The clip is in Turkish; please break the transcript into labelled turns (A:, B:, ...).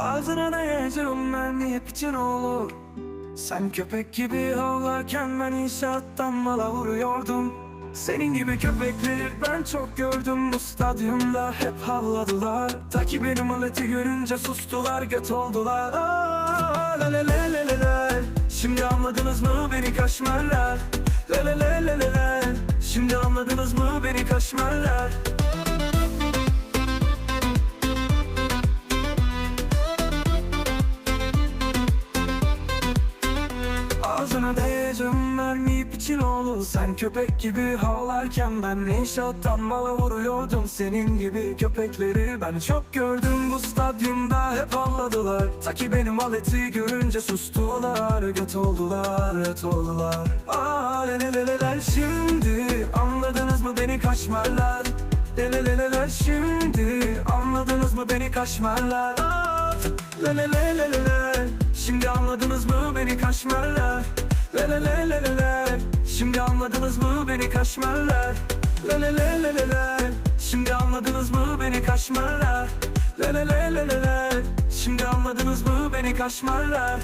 A: Ağzına dayayacağım mermi hep için olur. Sen köpek gibi havlarken ben inşaattan mala vuruyordum. Senin gibi köpekleri ben çok gördüm. Bu stadyumda hep havladılar. Ta ki benim aleti görünce sustular göt oldular. Aa, la la la la la. Şimdi anladınız mı beni kaşmerler? La la la la la. Şimdi anladınız mı beni kaşmerler Ağzına dayayacağım mermi piçin oğlu. Sen köpek gibi havlarken ben inşaattan mala vuruyordum. Senin gibi köpekleri ben çok gördüm. Bu stadyumda hep ağladılar Ta ki benim aleti görünce sustular. Göt oldular, göt oldular. Aa, leleleleler şimdi. Anladınız mı beni kaşmerler Leleleleler şimdi. Anladınız mı beni kaşmerler Aa, anladınız mı beni kaşmerler Leleleleleler Şimdi anladınız mı beni kaşmerler Leleleleleler Şimdi anladınız mı beni kaşmerler Leleleleleler Şimdi anladınız mı beni kaşmerler